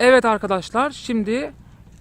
Evet arkadaşlar şimdi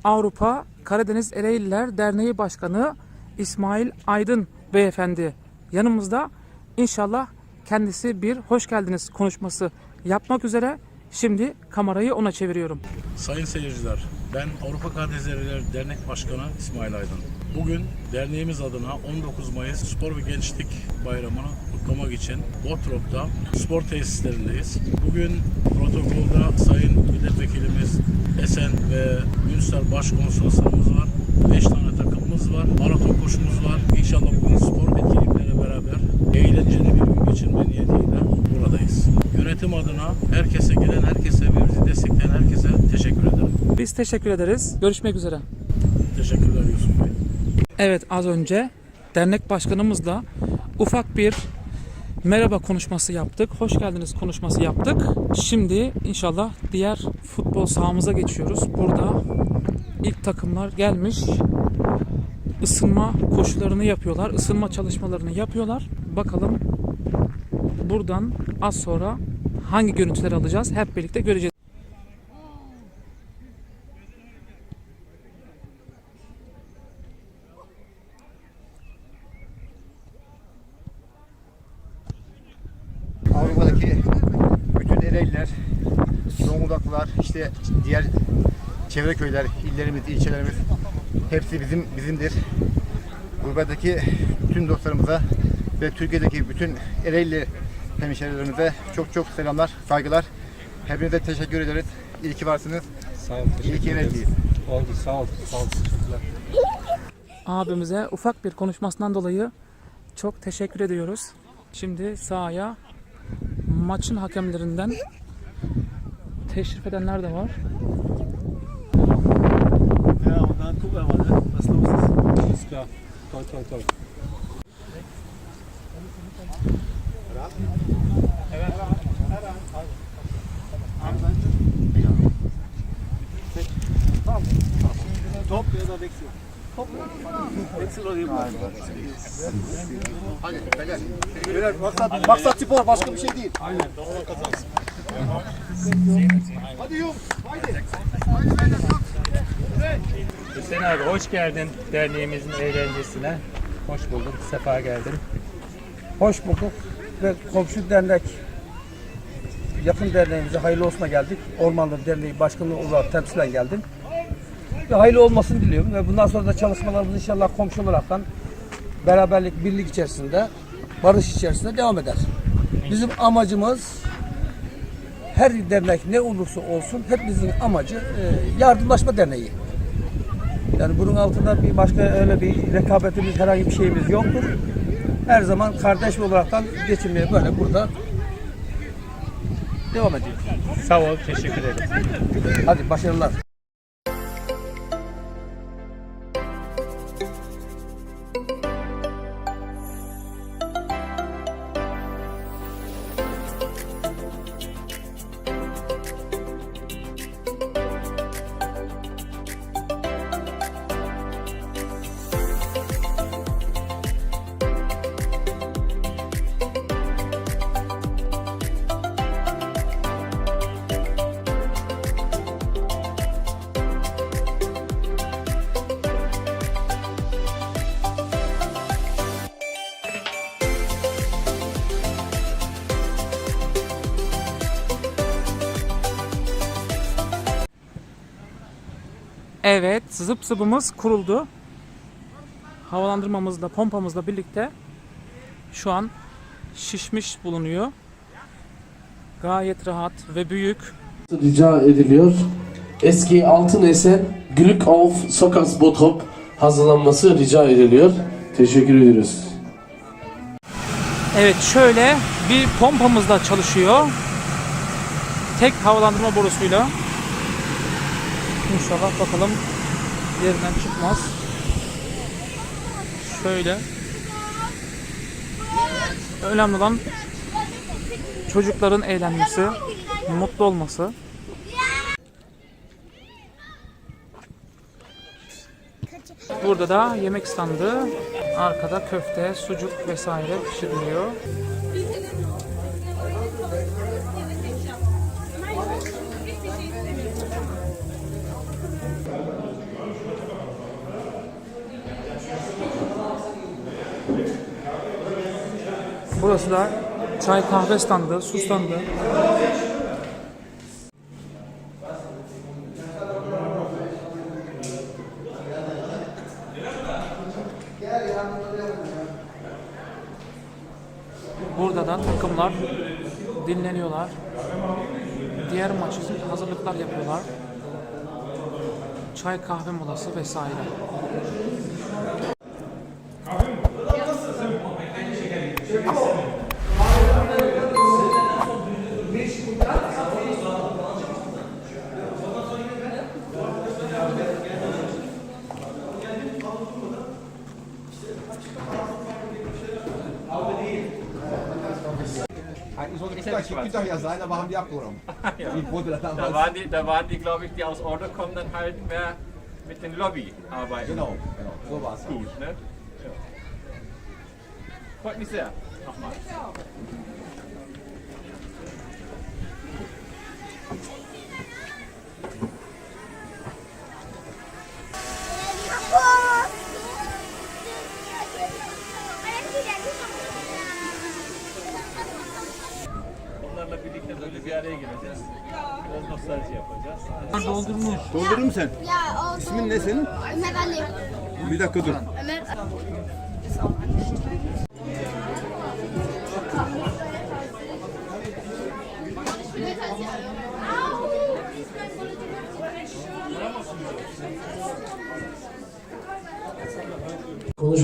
Avrupa Karadeniz Ereğliler Derneği Başkanı İsmail Aydın Beyefendi yanımızda. İnşallah kendisi bir hoş geldiniz konuşması yapmak üzere. Şimdi kamerayı ona çeviriyorum. Sayın seyirciler, ben Avrupa Karadeniz Ereğliler Dernek Başkanı İsmail Aydın. Bugün derneğimiz adına 19 Mayıs Spor ve Gençlik Bayramı'nı kutlamak için Botrop'ta spor tesislerindeyiz. Bugün protokolda Sayın Milletvekilimiz Esen ve Ünsal Başkonsoloslarımız var. 5 tane takımımız var. Maraton koşumuz var. İnşallah bugün spor etkinlikleriyle beraber eğlenceli bir gün geçirme niyetiyle buradayız. Yönetim adına herkese gelen herkese bizi destekleyen herkese teşekkür ederim. Biz teşekkür ederiz. Görüşmek üzere. Teşekkürler Yusuf Bey. Evet az önce dernek başkanımızla ufak bir merhaba konuşması yaptık. Hoş geldiniz konuşması yaptık. Şimdi inşallah diğer futbol sahamıza geçiyoruz. Burada ilk takımlar gelmiş. Isınma koşularını yapıyorlar. Isınma çalışmalarını yapıyorlar. Bakalım buradan az sonra hangi görüntüleri alacağız hep birlikte göreceğiz. Avrupa'daki bütün Ereğliler, Zonguldaklılar, işte diğer çevre köyler, illerimiz, ilçelerimiz hepsi bizim bizimdir. Gurbetteki tüm dostlarımıza ve Türkiye'deki bütün Ereğli hemşehrilerimize çok çok selamlar, saygılar. Hepinize teşekkür ederiz. İyi ki varsınız. Sağ ol, İyi ki. Ereğliyiz. Oldu, sağ ol, sağ ol, teşekkürler. abimize ufak bir konuşmasından dolayı çok teşekkür ediyoruz. Şimdi sahaya maçın hakemlerinden teşrif edenler de var. Mal, ne? was los ist. Alles klar. Toll, toll, toll. Top ya da Wechsel. Top. Wechsel oder Jubel. Hadi beyler. Beyler maksat, maksat spor başka bir şey değil. Hadi yum. Haydi. Haydi beyler. Hüseyin abi hoş geldin derneğimizin eğlencesine. Hoş bulduk, sefa geldin. Hoş bulduk ve komşu dernek yakın derneğimize hayırlı olsuna geldik. Ormanlı Derneği Başkanı olarak temsilen geldim. Ve hayırlı olmasını diliyorum ve bundan sonra da çalışmalarımız inşallah komşu olaraktan beraberlik, birlik içerisinde, barış içerisinde devam eder. Bizim amacımız her dernek ne olursa olsun hepimizin amacı e, yardımlaşma derneği. Yani bunun altında bir başka öyle bir rekabetimiz, herhangi bir şeyimiz yoktur. Her zaman kardeş olaraktan geçinmeye böyle burada devam ediyor. Sağ ol, teşekkür ederim. Hadi başarılar. Evet, zıp zıbımız kuruldu. Havalandırmamızla, pompamızla birlikte şu an şişmiş bulunuyor. Gayet rahat ve büyük. rica ediliyor. Eski Altın Esen Glück auf Sokas Bottrop hazırlanması rica ediliyor. Teşekkür ediyoruz. Evet, şöyle bir pompamızla çalışıyor. Tek havalandırma borusuyla. İnşallah bakalım yerinden çıkmaz. Şöyle. Önemli olan çocukların eğlenmesi, mutlu olması. Burada da yemek standı. Arkada köfte, sucuk vesaire pişiriliyor. Burası da çay kahve standı, su standı. Burada da takımlar dinleniyorlar. Diğer maç için hazırlıklar yapıyorlar. Çay kahve molası vesaire. Kütahya, Kütahya sein, aber haben die. Wie wurde das Da damals? waren die, da waren die glaube ich, die aus Order kommen, dann halt mehr mit den Lobby arbeiten. Genau, genau, so war es. Gut, ne? Ja. Freut mich sehr. Nochmal. Sen? Ya olsun. İsmin ne senin? Ömer Ali. Bir dakika dur. Ömer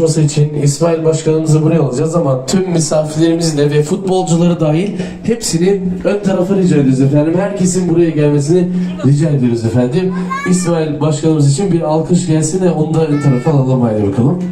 Konuşması için İsmail Başkanımızı buraya alacağız ama tüm misafirlerimizi de ve futbolcuları dahil hepsini ön tarafa rica ediyoruz efendim. Herkesin buraya gelmesini rica ediyoruz efendim. İsmail Başkanımız için bir alkış gelsin de onu da ön tarafa alalım haydi bakalım.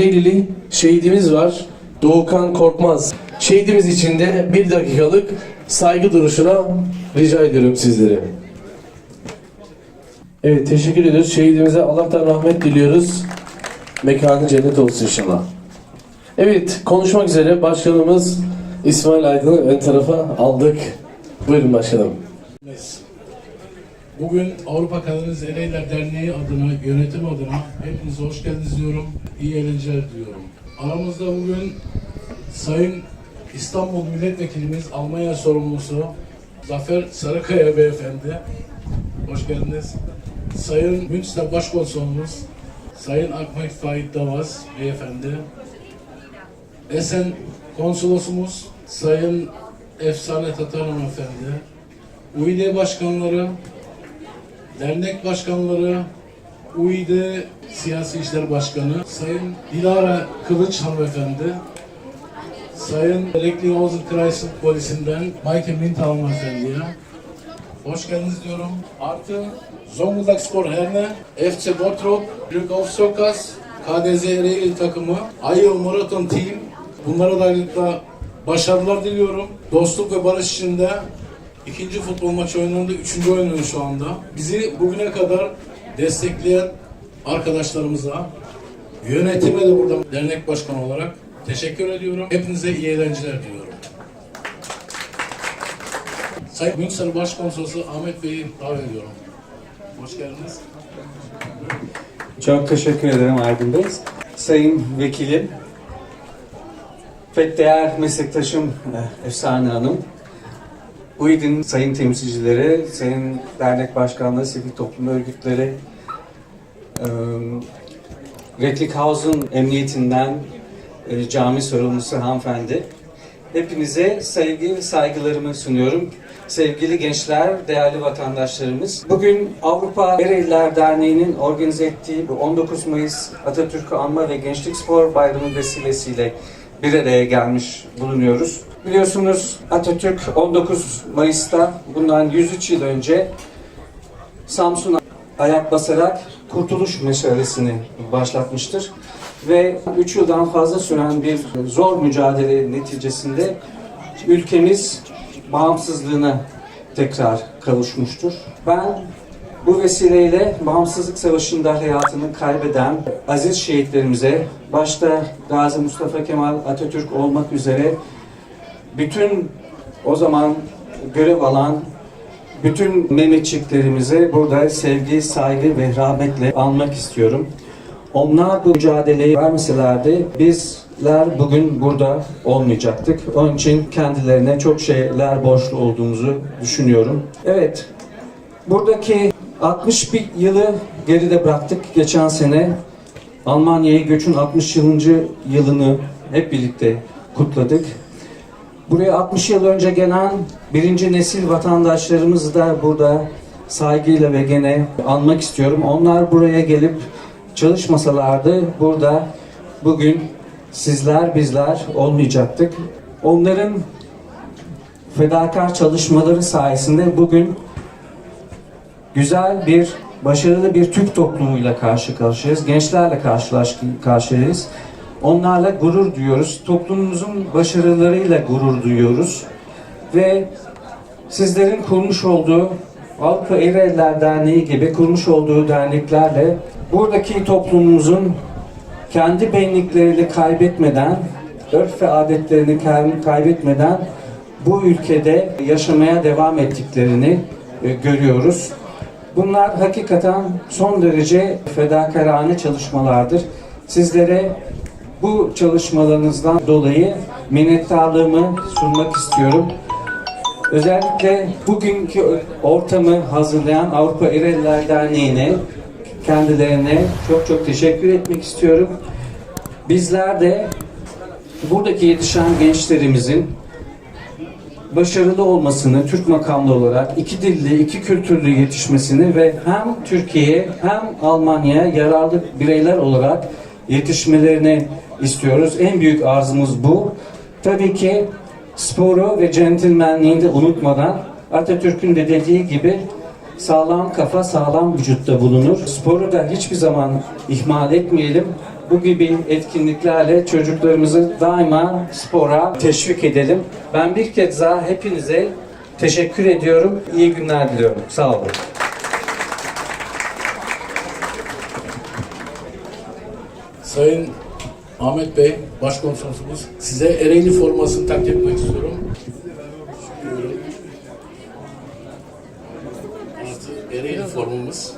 Ereğlili şehidimiz var. Doğukan Korkmaz. Şehidimiz için de bir dakikalık saygı duruşuna rica ediyorum sizleri. Evet teşekkür ediyoruz. Şehidimize Allah'tan rahmet diliyoruz. Mekanı cennet olsun inşallah. Evet konuşmak üzere başkanımız İsmail Aydın'ı ön tarafa aldık. Buyurun başkanım. Bugün Avrupa Karadeniz Ereğliler Derneği adına, yönetim adına hepinize hoş geldiniz diyorum. İyi eğlenceler diliyorum. Aramızda bugün Sayın İstanbul Milletvekilimiz Almanya sorumlusu Zafer Sarıkaya Beyefendi. Hoş geldiniz. Sayın Münster Başkonsolumuz Sayın Ahmet Faik Davaz Beyefendi. Esen Konsolosumuz Sayın Efsane Tatar Hanımefendi. UİD Başkanları, dernek başkanları, UİD Siyasi İşler Başkanı, Sayın Dilara Kılıç hanımefendi, Sayın Recklinghausen Kreis Polisinden Maike Mint hanımefendiye hoş geldiniz diyorum. Artı Zonguldak Spor Herne, FC Bottrop, Lük of Sokas, KDZ Ereğli takımı, Ayıl Marathon Team, bunlara da başarılar diliyorum. Dostluk ve barış içinde İkinci futbol maçı oynandı. Üçüncü oynuyor şu anda. Bizi bugüne kadar destekleyen arkadaşlarımıza, yönetime de buradan dernek başkanı olarak teşekkür ediyorum. Hepinize iyi eğlenceler diliyorum. Sayın Münster Başkonsolosu Ahmet Bey'i davet ediyorum. Hoş geldiniz. Çok teşekkür ederim Aydın Bey. Sayın Vekilim, pek meslektaşım eh, Efsane Hanım, UİD'in sayın temsilcileri, sayın dernek başkanları, sivil toplum örgütleri, e, Recklinghausen Emniyetinden cami sorumlusu hanımefendi. Hepinize sevgi ve saygılarımı sunuyorum. Sevgili gençler, değerli vatandaşlarımız. Bugün Avrupa Ereğliler Derneği'nin organize ettiği bu 19 Mayıs Atatürk'ü Anma ve Gençlik Spor Bayramı vesilesiyle bir araya gelmiş bulunuyoruz. Biliyorsunuz Atatürk 19 Mayıs'ta bundan 103 yıl önce Samsun'a ayak basarak kurtuluş meşalesini başlatmıştır. Ve 3 yıldan fazla süren bir zor mücadele neticesinde ülkemiz bağımsızlığına tekrar kavuşmuştur. Ben bu vesileyle Bağımsızlık Savaşı'nda hayatını kaybeden aziz şehitlerimize, başta Gazi Mustafa Kemal Atatürk olmak üzere bütün o zaman görev alan bütün Mehmetçiklerimize burada sevgi, saygı ve rahmetle anmak istiyorum. Onlar bu mücadeleyi vermeselerdi bizler bugün burada olmayacaktık. Onun için kendilerine çok şeyler borçlu olduğumuzu düşünüyorum. Evet, buradaki 61 yılı geride bıraktık geçen sene. Almanya'ya göçün 60. yılını hep birlikte kutladık. Buraya 60 yıl önce gelen birinci nesil vatandaşlarımızı da burada saygıyla ve gene anmak istiyorum. Onlar buraya gelip çalışmasalardı burada bugün sizler bizler olmayacaktık. Onların fedakar çalışmaları sayesinde bugün güzel bir, başarılı bir Türk toplumuyla karşı karşıyayız. Gençlerle karşılaş, karşıyayız. Onlarla gurur duyuyoruz. Toplumumuzun başarılarıyla gurur duyuyoruz. Ve sizlerin kurmuş olduğu Avrupa Ereğliler Derneği gibi kurmuş olduğu derneklerle buradaki toplumumuzun kendi benliklerini kaybetmeden, örf ve adetlerini kay- kaybetmeden bu ülkede yaşamaya devam ettiklerini e, görüyoruz. Bunlar hakikaten son derece fedakarane çalışmalardır. Sizlere bu çalışmalarınızdan dolayı minnettarlığımı sunmak istiyorum. Özellikle bugünkü ortamı hazırlayan Avrupa Ereğliler Derneği'ne, kendilerine çok çok teşekkür etmek istiyorum. Bizler de buradaki yetişen gençlerimizin başarılı olmasını Türk makamlı olarak iki dilli, iki kültürlü yetişmesini ve hem Türkiye'ye hem Almanya'ya yararlı bireyler olarak yetişmelerini istiyoruz. En büyük arzumuz bu. Tabii ki sporu ve centilmenliğini de unutmadan Atatürk'ün de dediği gibi sağlam kafa sağlam vücutta bulunur. Sporu da hiçbir zaman ihmal etmeyelim. Bu gibi etkinliklerle çocuklarımızı daima spora teşvik edelim. Ben bir kez daha hepinize teşekkür ediyorum. İyi günler diliyorum. Sağ olun. Sayın Ahmet Bey, Başkonsolosumuz, size Ereğli formasını takdim etmek istiyorum. Artı Ereğli formamız.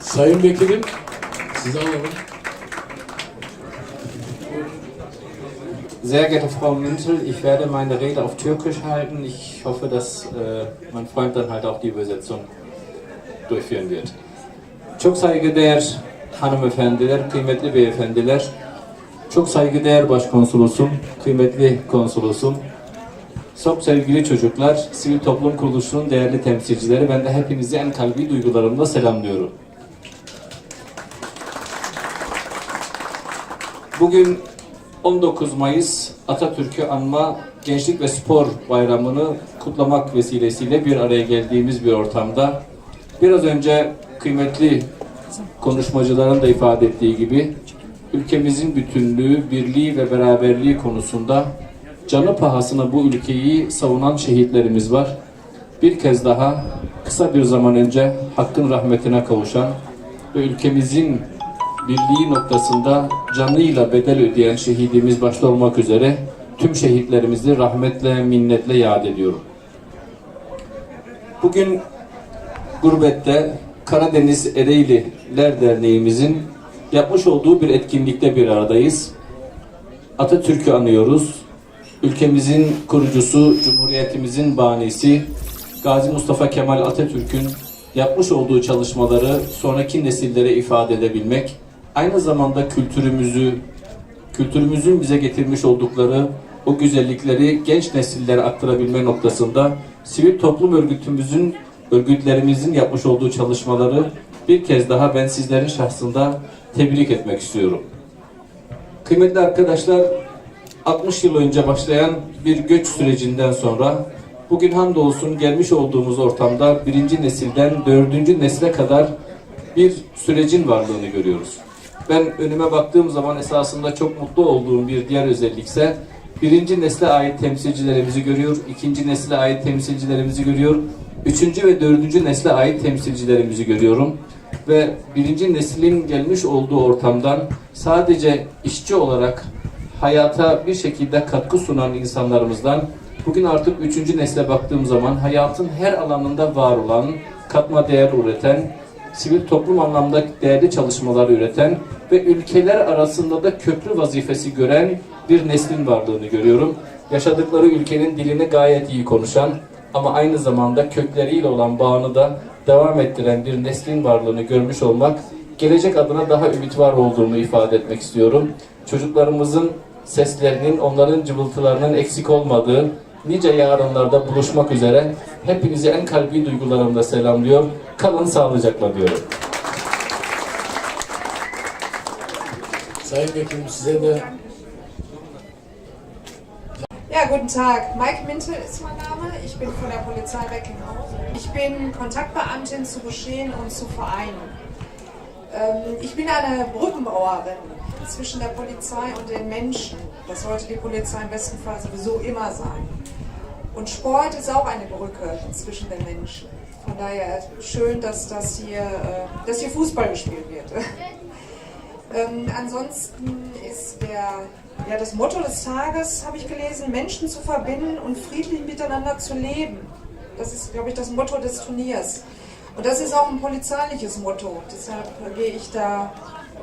Sayın Vekilim, sizi alalım. Sehr geehrte Frau Münzel, ich werde meine Rede auf Türkisch halten. Ich hoffe, dass äh, mein Freund dann halt auch die Übersetzung durchführen wird. Çok saygıdeğer hanımefendiler, kıymetli beyefendiler, çok saygıdeğer başkonsolosum, kıymetli konsolosum, çok sevgili çocuklar, sivil toplum kuruluşunun değerli temsilcileri, ben de hepinizi en kalbi duygularımla selamlıyorum. Bugün 19 Mayıs Atatürk'ü anma Gençlik ve Spor Bayramı'nı kutlamak vesilesiyle bir araya geldiğimiz bir ortamda biraz önce kıymetli konuşmacıların da ifade ettiği gibi ülkemizin bütünlüğü, birliği ve beraberliği konusunda canı pahasına bu ülkeyi savunan şehitlerimiz var. Bir kez daha kısa bir zaman önce Hakk'ın rahmetine kavuşan ve ülkemizin birliği noktasında canıyla bedel ödeyen şehidimiz başta olmak üzere tüm şehitlerimizi rahmetle, minnetle yad ediyorum. Bugün gurbette Karadeniz Ereğliler Derneğimizin yapmış olduğu bir etkinlikte bir aradayız. Atatürk'ü anıyoruz. Ülkemizin kurucusu, Cumhuriyetimizin banisi Gazi Mustafa Kemal Atatürk'ün yapmış olduğu çalışmaları sonraki nesillere ifade edebilmek, aynı zamanda kültürümüzü, kültürümüzün bize getirmiş oldukları o güzellikleri genç nesillere aktarabilme noktasında sivil toplum örgütümüzün, örgütlerimizin yapmış olduğu çalışmaları bir kez daha ben sizlerin şahsında tebrik etmek istiyorum. Kıymetli arkadaşlar, 60 yıl önce başlayan bir göç sürecinden sonra bugün hamdolsun gelmiş olduğumuz ortamda birinci nesilden dördüncü nesle kadar bir sürecin varlığını görüyoruz. Ben önüme baktığım zaman esasında çok mutlu olduğum bir diğer özellikse birinci nesle ait temsilcilerimizi görüyor, ikinci nesle ait temsilcilerimizi görüyor, üçüncü ve dördüncü nesle ait temsilcilerimizi görüyorum. Ve birinci neslin gelmiş olduğu ortamdan sadece işçi olarak hayata bir şekilde katkı sunan insanlarımızdan bugün artık üçüncü nesle baktığım zaman hayatın her alanında var olan, katma değer üreten, sivil toplum anlamda değerli çalışmalar üreten ve ülkeler arasında da köprü vazifesi gören bir neslin varlığını görüyorum. Yaşadıkları ülkenin dilini gayet iyi konuşan ama aynı zamanda kökleriyle olan bağını da devam ettiren bir neslin varlığını görmüş olmak gelecek adına daha ümit var olduğunu ifade etmek istiyorum. Çocuklarımızın seslerinin, onların cıvıltılarının eksik olmadığı nice yarınlarda buluşmak üzere hepinizi en kalbi duygularımla selamlıyor. Kalın sağlıcakla diyorum. Sayın Vekilim size de Ja, guten Tag. Mike Mintel ist mein Name. Ich bin von der Polizei Recklinghausen. Ich bin Kontaktbeamtin zu Geschehen und zu Vereinen. Ähm, ich bin eine Brückenbauerin zwischen der Polizei und den Menschen. Das sollte die Polizei im besten Fall sowieso immer sein. Und Sport ist auch eine Brücke zwischen den Menschen. Von daher schön, dass das hier, äh, dass hier Fußball gespielt wird. Ähm, ansonsten ist der, ja, das Motto des Tages, habe ich gelesen, Menschen zu verbinden und friedlich miteinander zu leben. Das ist, glaube ich, das Motto des Turniers. Und das ist auch ein polizeiliches Motto. Deshalb gehe ich da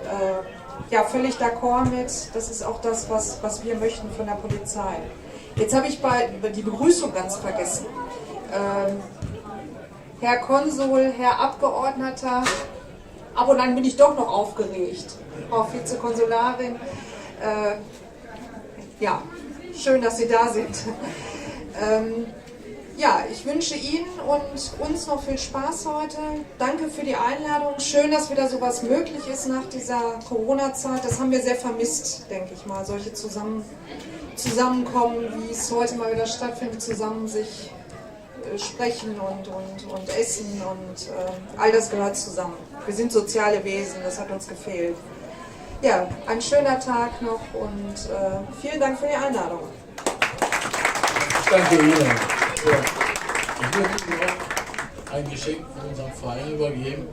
äh, ja, völlig d'accord mit. Das ist auch das, was, was wir möchten von der Polizei. Jetzt habe ich bei, die Begrüßung ganz vergessen. Ähm, Herr Konsul, Herr Abgeordneter, Ab und an bin ich doch noch aufgeregt. Frau Vizekonsularin, äh, ja, schön, dass Sie da sind. ähm, ja, ich wünsche Ihnen und uns noch viel Spaß heute. Danke für die Einladung. Schön, dass wieder sowas möglich ist nach dieser Corona-Zeit. Das haben wir sehr vermisst, denke ich mal. Solche zusammen, Zusammenkommen, wie es heute mal wieder stattfindet, zusammen sich sprechen und, und, und essen und äh, all das gehört zusammen. Wir sind soziale Wesen, das hat uns gefehlt. Ja, ein schöner Tag noch und äh, vielen Dank für die Einladung. danke Ihnen. So, ich würde Ihnen noch ein Geschenk von unserem Verein übergeben.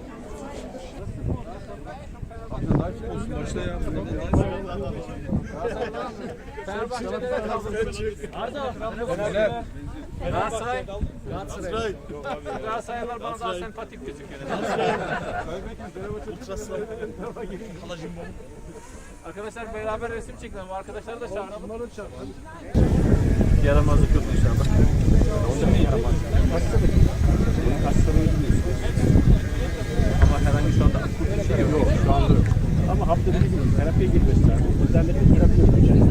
Galatasaray. Galatasaray. Galatasaraylılar bana daha sempatik gözüküyor. Arkadaşlar beraber resim çekelim. Arkadaşları da çağıralım. Yaramazlık yok inşallah. Onda ne yaramazlık? Bunun hastalığı biliyorsunuz. Ama herhangi şu anda akut bir şey yok. Yok şu anda yok. Ama haftada bir gün terapiye girmesi lazım. Özellikle terapi yapacağız.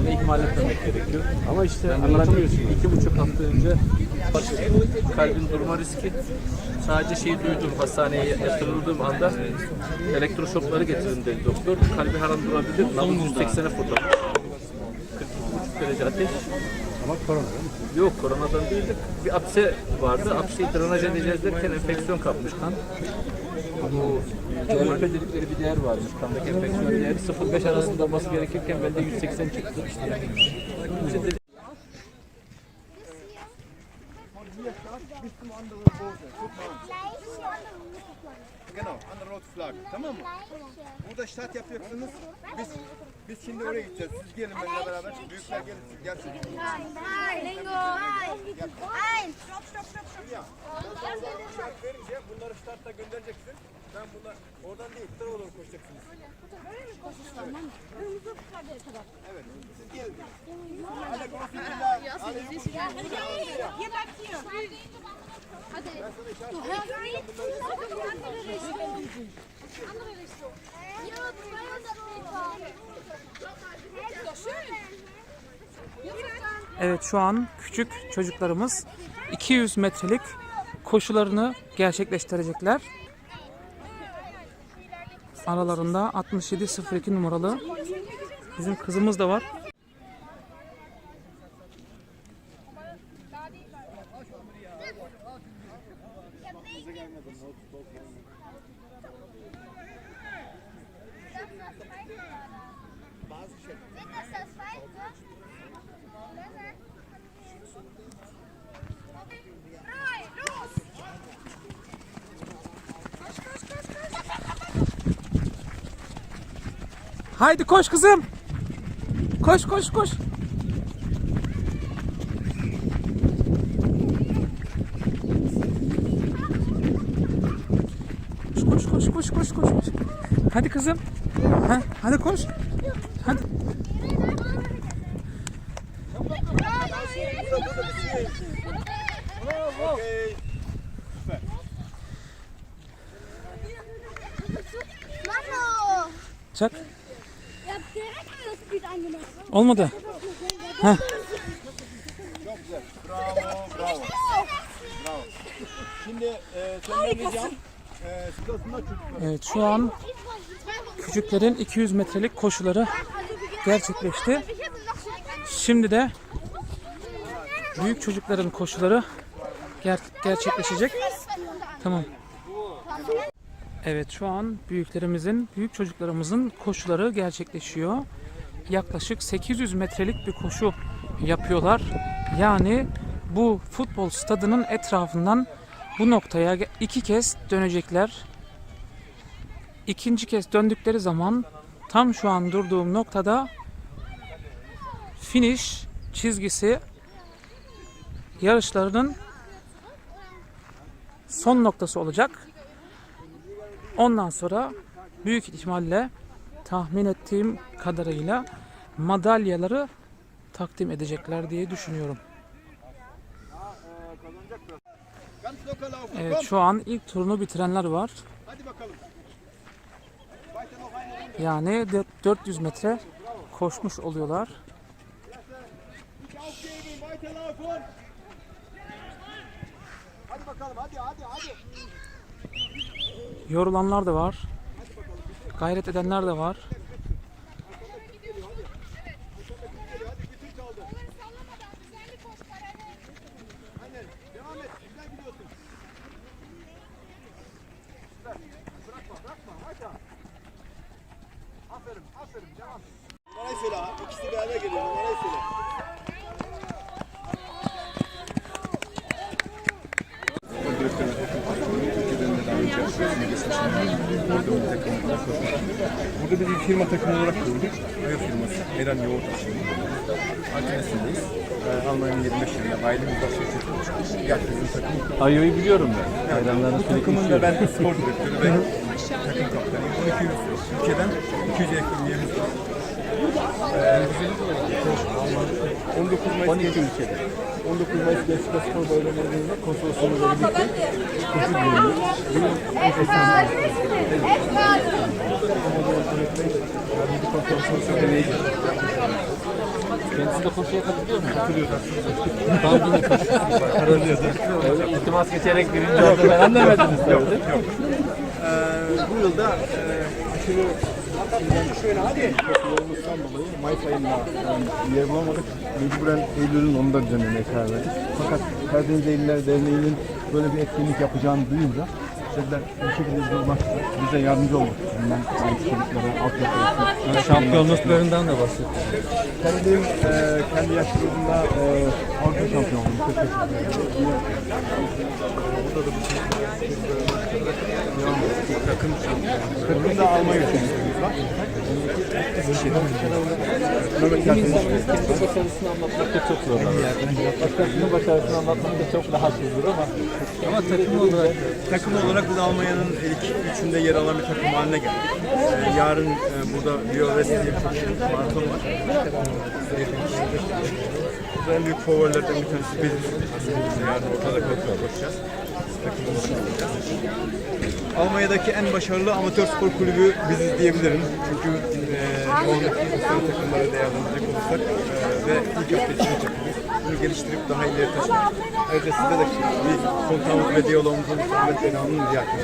Onu ihmal etmemek gerekiyor. Ama işte anlatamıyorsun. İki buçuk hafta önce kalbin durma riski sadece şey duydum hastaneye yatırıldığım anda elektroşokları getirin dedi doktor. Kalbi her an durabilir. Nabız 180'e fırladı. 42,5 derece ateş. Ama korona değil mi? Yok koronadan değildi. Bir apse vardı. Apseyi drenaj edeceğiz derken enfeksiyon kapmış kan. Bu CRP dedikleri bir değer varmış. Kandaki enfeksiyon değeri 0-5 arasında olması gerekirken bende 180 çıktı. İşte dedi- Genau, andere rote Flagge. Tamam mı? Burada start yapıyorsunuz. Biz biz şimdi oraya gideceğiz. Siz gelin benimle beraber. Büyükler gelin. Gelsin. Bingo! Eins! Stopp, stopp, stopp, stopp! Verince bunları startta göndereceksin. Oradan değil, bu tarafa doğru koşacaksınız. Andere Richtung. Ja, 200 Meter. Evet şu an küçük çocuklarımız 200 metrelik koşularını gerçekleştirecekler. Aralarında 6702 numaralı bizim kızımız da var. Sind das das Zweite? Drei, los! Koş, koş, koş, koş. Haydi koş kızım. Koş koş. Koş koş koş koş koş koş. Hadi kızım. Ha, hadi koş. Hadi. Olmadı. Şimdi e, sen ne diyeceğim? E, sırasında çocuklar. Evet şu an küçüklerin 200 metrelik koşuları gerçekleşti. Şimdi de büyük çocukların koşuları ger- gerçekleşecek. Tamam. Evet şu an büyüklerimizin, büyük çocuklarımızın koşuları gerçekleşiyor. Yaklaşık 800 metrelik bir koşu yapıyorlar. Yani bu futbol stadının etrafından bu noktaya iki kez dönecekler. İkinci kez döndükleri zaman tam şu an durduğum noktada finish çizgisi yarışlarının son noktası olacak. Ondan sonra büyük ihtimalle tahmin ettiğim kadarıyla madalyaları takdim edecekler diye düşünüyorum. Evet şu an ilk turunu bitirenler var. Yani dört- 400 metre koşmuş oluyorlar. Yorulanlar da var. Gayret edenler de var. Burada biz bir firma takımı olarak kurduk. Ayo firması. Eren Yoğurt işini. Antalya'sındayız. Ee, Almanya'nın 25 yılında ailemiz başka bir Yak bizim takım. Ayo'yu biliyorum ben. Bayramlarını Bu takımın da ben spor direktörü ve takım kaptanıyım. 12 ülkeden 200 yakın yerimiz var. Ee, 19 Mayıs 12 ülkede. 19 Mayıs Gençlik ve Spor Bayramı'nda konsolosluğumuzla birlikte koşu düzenliyoruz. Benim Kendisi de koşuya katılıyor mu? Katılıyor. Tam yine koşuyor. Kararlıya'da. Öyle iltimas geçerek birinci oldu falan demediniz tabii. değil mi? Ee, bu yılda e, aşırı koşularımızdan dolayı Mayıs ayında yani yer bulamadık. Mecburen Eylül'ün onu da düzenlemeye karar verdik. Fakat Karadeniz Eylüler Derneği'nin böyle bir etkinlik yapacağını duyunca dediler bir şekilde biz olmak bize yardımcı olmak. Yani ben genç çocuklara altyapı eğitim- Şampiyonluklarından da bahsettim. Kendim e, kendi yaş grubunda e, Avrupa şampiyonu oldum. Çok teşekkür ederim. Burada da bu devam ediyor. Takım şampiyonu. Takımda Almanya şampiyonumuz var. Kendi başarısını anlatmakta çok zorlanır. Başkasının başarısını anlatmakta çok rahatsızdır ama ama takım olarak Takım olarak biz Almanya'nın ilk üçünde yer alan bir takım haline geldik. Ee, yarın e, burada Rio West diye bir maraton var. Ee, en büyük favorilerden bir tanesi. Aslında yarın ortada koşacağız. Almanya'daki en başarılı amatör spor kulübü biziz diyebilirim. Çünkü e, yoğundaki uluslararası takımları değerlendirecek olursak e, ve ilk hafta için takımız. Bunu geliştirip daha ileri taşımak. Ayrıca size de bir kontağımız ve diyalogumuzun Bey Hanım'ın ziyaretini.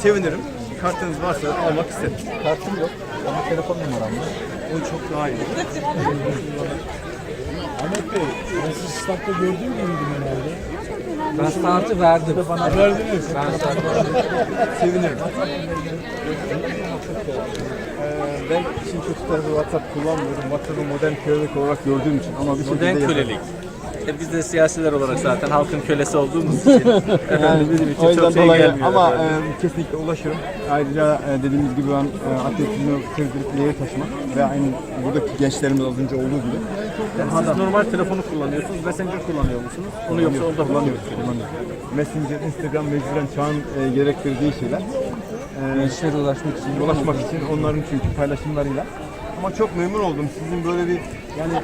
Sevinirim. Kartınız varsa almak isterim. kartım yok ama telefon numaram var. O çok daha iyi. Ahmet Bey, ben sizi statta gördüğüm gibiydim herhalde. Ben startı verdim. Verdiniz. Sevinirim. Ee, ben işin kötü tarafı WhatsApp kullanmıyorum. WhatsApp'ı modern kölelik olarak gördüğüm için ama bir şekilde Modern yaparım. kölelik. E biz de siyasiler olarak zaten halkın kölesi olduğumuz için efendim bizim için O yüzden çok şey dolayı gelmiyor. ama efendim. e, kesinlikle ulaşırım. Ayrıca e, dediğimiz gibi ben e, atletizmi ileri taşımak ve aynı buradaki gençlerimiz az önce olduğu gibi Siz normal telefonu kullanıyorsunuz, Messenger kullanıyor musunuz? Onu yoksa orada kullanıyoruz. kullanıyoruz. Messenger, Instagram mecburen çağın e, gerektirdiği şeyler. E, Gençlere ulaşmak için. ulaşmak için onların çünkü paylaşımlarıyla. Ama çok memnun oldum. Sizin böyle bir yani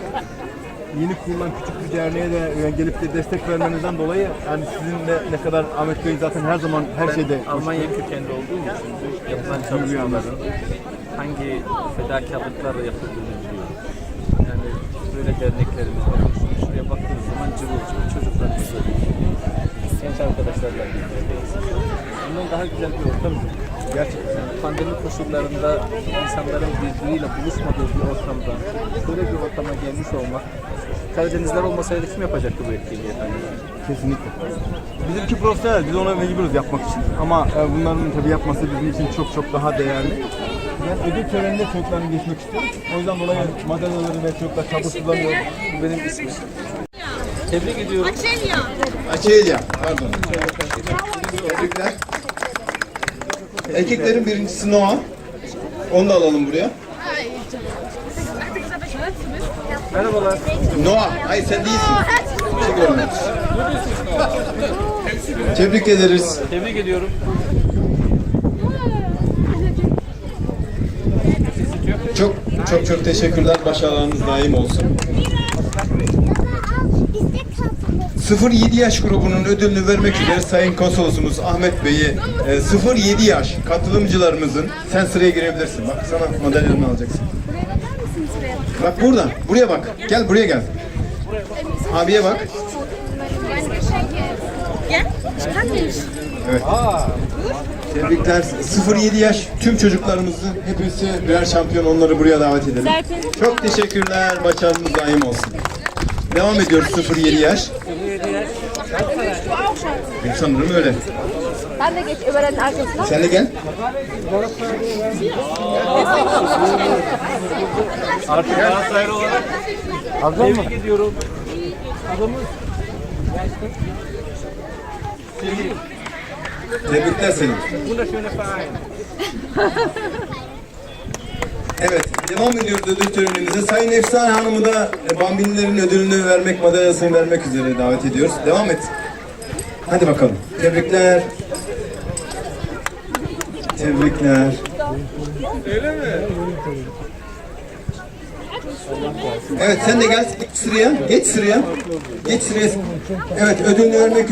yeni kurulan küçük bir derneğe de gelip de destek vermenizden dolayı yani sizin de ne kadar Ahmet Bey zaten her zaman her şeyde Almanya kökenli olduğum için yapılan çalışmaların hangi fedakarlıklarla yapıldığını biliyorum. Yani böyle derneklerimiz, şu- şuraya baktığınız zaman cıvıl cıvıl çocuklarımız genç arkadaşlarla birlikteyiz. Bundan daha güzel bir ortam yok. gerçekten pandemi koşullarında insanların birbiriyle buluşmadığı bir ortamda böyle bir ortama gelmiş olmak Karadenizler olmasaydı kim yapacaktı bu etkinliği efendim? kesinlikle. Bizimki profesyonel, biz ona mecburuz yapmak için. Ama e, bunların tabii yapması bizim için çok çok daha değerli. Ben ödül töreninde çocuklarını geçmek istiyorum. O yüzden dolayı madalyaları ve çocuklar sabırsızlanıyor. Bu benim ismim. Tebrik ediyorum. Açıyla, pardon. Tebrikler. Erkeklerin birincisi Noah. Onu da alalım buraya. Merhabalar. Noah, hayır sen değilsin. Teşekkür ederim. Tebrik ederiz. Tebrik ediyorum. Çok çok çok teşekkürler. Başarılarınız daim olsun. 0-7 yaş grubunun ödülünü vermek üzere Sayın Konsolosumuz Ahmet Bey'i e, 0-7 yaş katılımcılarımızın sen sıraya girebilirsin. Bak sana madalyanı alacaksın. Bak burada. Buraya bak. Gel buraya gel. Abiye bak. Gel. Evet. Tebrikler. 0-7 yaş tüm çocuklarımızı hepsi birer şampiyon onları buraya davet edelim. Çok teşekkürler. Başarınız daim olsun. Devam ediyoruz 0-7 yaş. Sanırım öyle. Gehe ich über den Arkasına. Sen de gel. Artık Galatasaraylı olarak tebrik ediyorum. Tebrikler senin. Evet, devam ediyoruz ödül törenimize. Sayın Efsane Hanım'ı da e, Bambinilerin ödülünü vermek, madalyasını vermek üzere davet ediyoruz. Devam et. Hadi bakalım. Tebrikler. Tebrikler. Öyle mi? Evet sen de gel sıraya. Geç sıraya. Geç sıraya. Evet ödülünü vermek